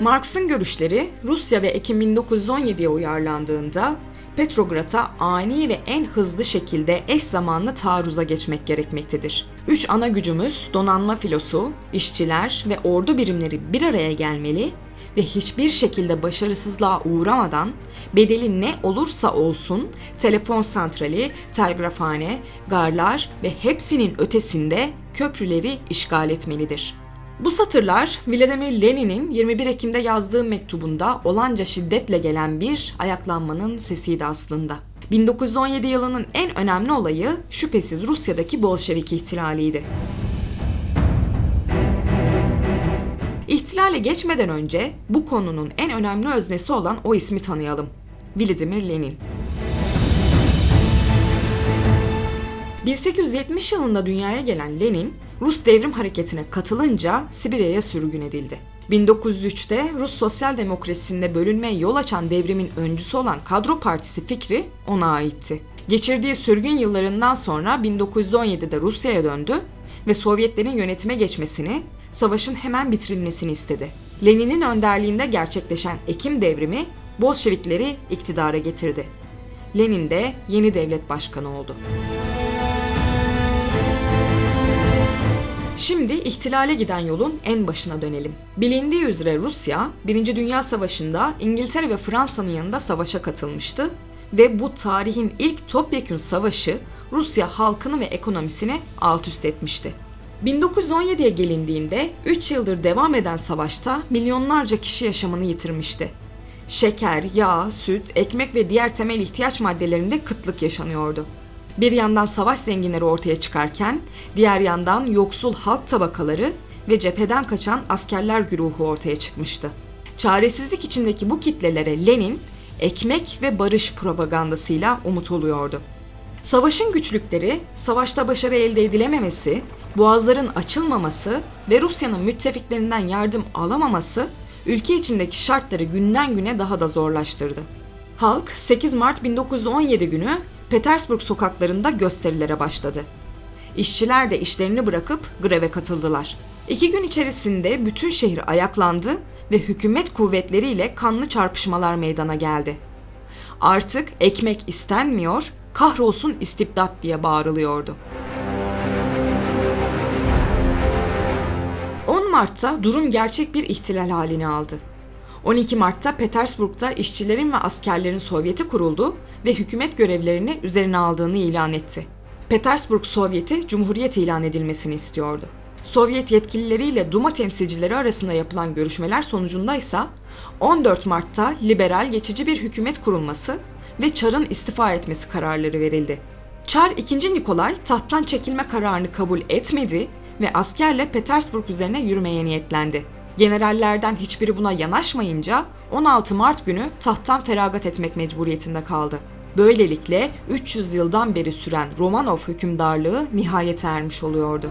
Marx'ın görüşleri Rusya ve Ekim 1917'ye uyarlandığında Petrograd'a ani ve en hızlı şekilde eş zamanlı taarruza geçmek gerekmektedir. Üç ana gücümüz donanma filosu, işçiler ve ordu birimleri bir araya gelmeli ve hiçbir şekilde başarısızlığa uğramadan bedeli ne olursa olsun telefon santrali, telgrafhane, garlar ve hepsinin ötesinde köprüleri işgal etmelidir. Bu satırlar Vladimir Lenin'in 21 Ekim'de yazdığı mektubunda olanca şiddetle gelen bir ayaklanmanın sesiydi aslında. 1917 yılının en önemli olayı şüphesiz Rusya'daki Bolşevik ihtilaliydi. İhtilale geçmeden önce bu konunun en önemli öznesi olan o ismi tanıyalım. Vladimir Lenin. 1870 yılında dünyaya gelen Lenin, Rus devrim hareketine katılınca Sibirya'ya sürgün edildi. 1903'te Rus sosyal demokrasisinde bölünmeye yol açan devrimin öncüsü olan Kadro Partisi fikri ona aitti. Geçirdiği sürgün yıllarından sonra 1917'de Rusya'ya döndü ve Sovyetlerin yönetime geçmesini, savaşın hemen bitirilmesini istedi. Lenin'in önderliğinde gerçekleşen Ekim devrimi Bolşevikleri iktidara getirdi. Lenin de yeni devlet başkanı oldu. Şimdi ihtilale giden yolun en başına dönelim. Bilindiği üzere Rusya, 1. Dünya Savaşı'nda İngiltere ve Fransa'nın yanında savaşa katılmıştı ve bu tarihin ilk topyekün savaşı Rusya halkını ve ekonomisini alt üst etmişti. 1917'ye gelindiğinde 3 yıldır devam eden savaşta milyonlarca kişi yaşamını yitirmişti. Şeker, yağ, süt, ekmek ve diğer temel ihtiyaç maddelerinde kıtlık yaşanıyordu. Bir yandan savaş zenginleri ortaya çıkarken, diğer yandan yoksul halk tabakaları ve cepheden kaçan askerler güruhu ortaya çıkmıştı. Çaresizlik içindeki bu kitlelere Lenin, ekmek ve barış propagandasıyla umut oluyordu. Savaşın güçlükleri, savaşta başarı elde edilememesi, boğazların açılmaması ve Rusya'nın müttefiklerinden yardım alamaması ülke içindeki şartları günden güne daha da zorlaştırdı. Halk 8 Mart 1917 günü Petersburg sokaklarında gösterilere başladı. İşçiler de işlerini bırakıp greve katıldılar. İki gün içerisinde bütün şehir ayaklandı ve hükümet kuvvetleriyle kanlı çarpışmalar meydana geldi. Artık ekmek istenmiyor, kahrolsun istibdat diye bağırılıyordu. 10 Mart'ta durum gerçek bir ihtilal halini aldı. 12 Mart'ta Petersburg'da işçilerin ve askerlerin Sovyeti kuruldu ve hükümet görevlerini üzerine aldığını ilan etti. Petersburg Sovyeti Cumhuriyet ilan edilmesini istiyordu. Sovyet yetkilileriyle Duma temsilcileri arasında yapılan görüşmeler sonucunda ise 14 Mart'ta liberal geçici bir hükümet kurulması ve Çar'ın istifa etmesi kararları verildi. Çar 2. Nikolay tahttan çekilme kararını kabul etmedi ve askerle Petersburg üzerine yürümeye niyetlendi. Generallerden hiçbiri buna yanaşmayınca 16 Mart günü tahttan feragat etmek mecburiyetinde kaldı. Böylelikle 300 yıldan beri süren Romanov hükümdarlığı nihayete ermiş oluyordu.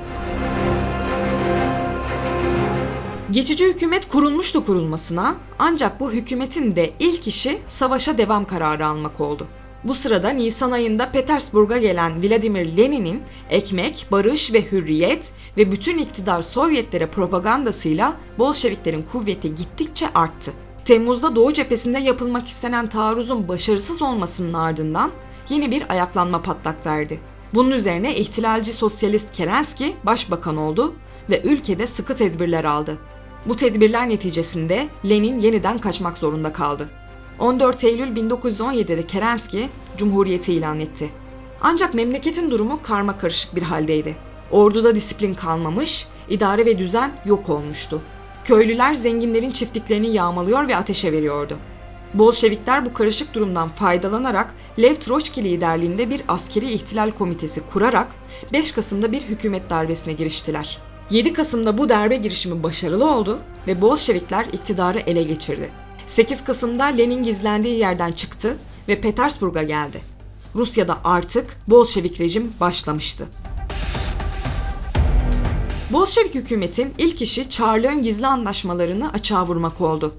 Geçici hükümet kurulmuştu kurulmasına ancak bu hükümetin de ilk işi savaşa devam kararı almak oldu. Bu sırada Nisan ayında Petersburg'a gelen Vladimir Lenin'in ekmek, barış ve hürriyet ve bütün iktidar Sovyetlere propagandasıyla Bolşeviklerin kuvveti gittikçe arttı. Temmuz'da Doğu cephesinde yapılmak istenen taarruzun başarısız olmasının ardından yeni bir ayaklanma patlak verdi. Bunun üzerine ihtilalci sosyalist Kerenski başbakan oldu ve ülkede sıkı tedbirler aldı. Bu tedbirler neticesinde Lenin yeniden kaçmak zorunda kaldı. 14 Eylül 1917'de Kerenski Cumhuriyeti ilan etti. Ancak memleketin durumu karma karışık bir haldeydi. Orduda disiplin kalmamış, idare ve düzen yok olmuştu. Köylüler zenginlerin çiftliklerini yağmalıyor ve ateşe veriyordu. Bolşevikler bu karışık durumdan faydalanarak Lev Troçki liderliğinde bir askeri ihtilal komitesi kurarak 5 Kasım'da bir hükümet darbesine giriştiler. 7 Kasım'da bu darbe girişimi başarılı oldu ve Bolşevikler iktidarı ele geçirdi. 8 Kasım'da Lenin gizlendiği yerden çıktı ve Petersburg'a geldi. Rusya'da artık Bolşevik rejim başlamıştı. Bolşevik hükümetin ilk işi Çarlığın gizli anlaşmalarını açığa vurmak oldu.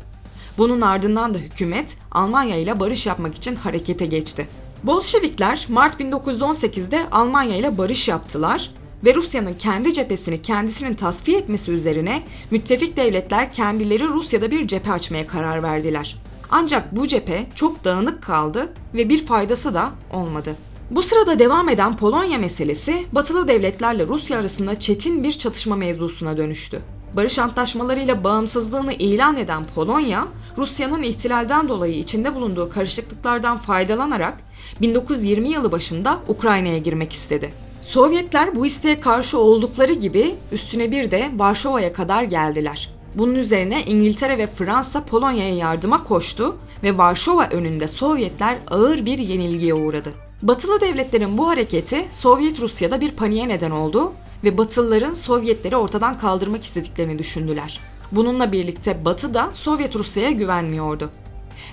Bunun ardından da hükümet Almanya ile barış yapmak için harekete geçti. Bolşevikler Mart 1918'de Almanya ile barış yaptılar ve Rusya'nın kendi cephesini kendisinin tasfiye etmesi üzerine müttefik devletler kendileri Rusya'da bir cephe açmaya karar verdiler. Ancak bu cephe çok dağınık kaldı ve bir faydası da olmadı. Bu sırada devam eden Polonya meselesi batılı devletlerle Rusya arasında çetin bir çatışma mevzusuna dönüştü. Barış antlaşmalarıyla bağımsızlığını ilan eden Polonya, Rusya'nın ihtilalden dolayı içinde bulunduğu karışıklıklardan faydalanarak 1920 yılı başında Ukrayna'ya girmek istedi. Sovyetler bu isteğe karşı oldukları gibi üstüne bir de Varşova'ya kadar geldiler. Bunun üzerine İngiltere ve Fransa Polonya'ya yardıma koştu ve Varşova önünde Sovyetler ağır bir yenilgiye uğradı. Batılı devletlerin bu hareketi Sovyet Rusya'da bir paniğe neden oldu ve Batılıların Sovyetleri ortadan kaldırmak istediklerini düşündüler. Bununla birlikte Batı da Sovyet Rusya'ya güvenmiyordu.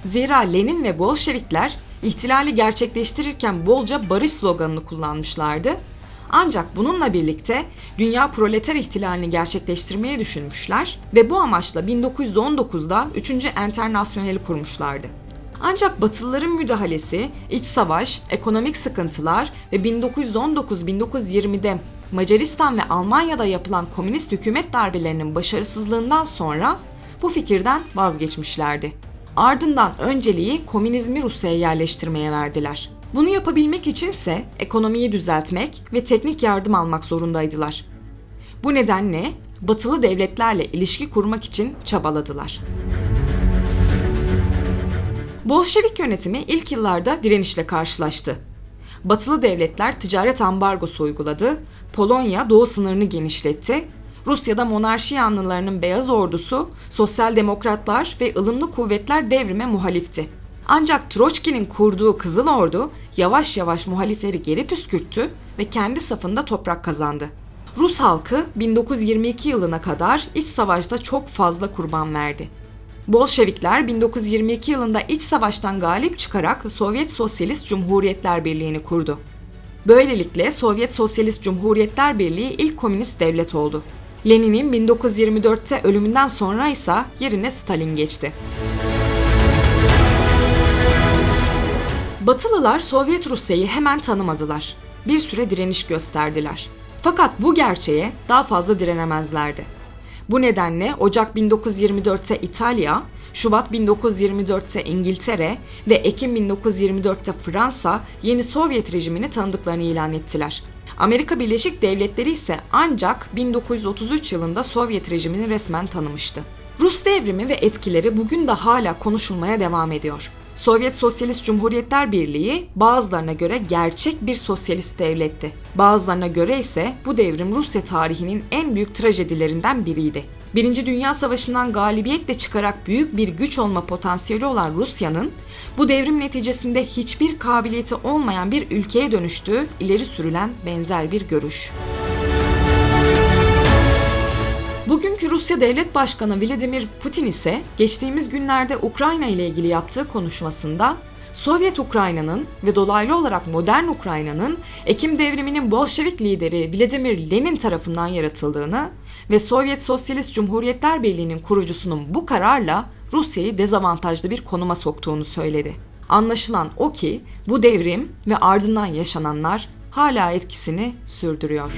Zira Lenin ve Bolşevikler ihtilali gerçekleştirirken bolca barış sloganını kullanmışlardı. Ancak bununla birlikte dünya proleter ihtilalini gerçekleştirmeye düşünmüşler ve bu amaçla 1919'da 3. Enternasyoneli kurmuşlardı. Ancak Batılıların müdahalesi, iç savaş, ekonomik sıkıntılar ve 1919-1920'de Macaristan ve Almanya'da yapılan komünist hükümet darbelerinin başarısızlığından sonra bu fikirden vazgeçmişlerdi. Ardından önceliği komünizmi Rusya'ya yerleştirmeye verdiler. Bunu yapabilmek içinse ekonomiyi düzeltmek ve teknik yardım almak zorundaydılar. Bu nedenle batılı devletlerle ilişki kurmak için çabaladılar. Bolşevik yönetimi ilk yıllarda direnişle karşılaştı. Batılı devletler ticaret ambargosu uyguladı, Polonya doğu sınırını genişletti, Rusya'da monarşi yanlılarının beyaz ordusu, sosyal demokratlar ve ılımlı kuvvetler devrime muhalifti. Ancak Troçki'nin kurduğu Kızıl Ordu yavaş yavaş muhalifleri geri püskürttü ve kendi safında toprak kazandı. Rus halkı 1922 yılına kadar iç savaşta çok fazla kurban verdi. Bolşevikler 1922 yılında iç savaştan galip çıkarak Sovyet Sosyalist Cumhuriyetler Birliği'ni kurdu. Böylelikle Sovyet Sosyalist Cumhuriyetler Birliği ilk komünist devlet oldu. Lenin'in 1924'te ölümünden sonra ise yerine Stalin geçti. Batılılar Sovyet Rusya'yı hemen tanımadılar. Bir süre direniş gösterdiler. Fakat bu gerçeğe daha fazla direnemezlerdi. Bu nedenle Ocak 1924'te İtalya, Şubat 1924'te İngiltere ve Ekim 1924'te Fransa yeni Sovyet rejimini tanıdıklarını ilan ettiler. Amerika Birleşik Devletleri ise ancak 1933 yılında Sovyet rejimini resmen tanımıştı. Rus devrimi ve etkileri bugün de hala konuşulmaya devam ediyor. Sovyet Sosyalist Cumhuriyetler Birliği bazılarına göre gerçek bir sosyalist devletti. Bazılarına göre ise bu devrim Rusya tarihinin en büyük trajedilerinden biriydi. Birinci Dünya Savaşı'ndan galibiyetle çıkarak büyük bir güç olma potansiyeli olan Rusya'nın bu devrim neticesinde hiçbir kabiliyeti olmayan bir ülkeye dönüştüğü ileri sürülen benzer bir görüş. Bugünkü Rusya Devlet Başkanı Vladimir Putin ise geçtiğimiz günlerde Ukrayna ile ilgili yaptığı konuşmasında Sovyet Ukrayna'nın ve dolaylı olarak modern Ukrayna'nın Ekim devriminin Bolşevik lideri Vladimir Lenin tarafından yaratıldığını ve Sovyet Sosyalist Cumhuriyetler Birliği'nin kurucusunun bu kararla Rusya'yı dezavantajlı bir konuma soktuğunu söyledi. Anlaşılan o ki bu devrim ve ardından yaşananlar hala etkisini sürdürüyor.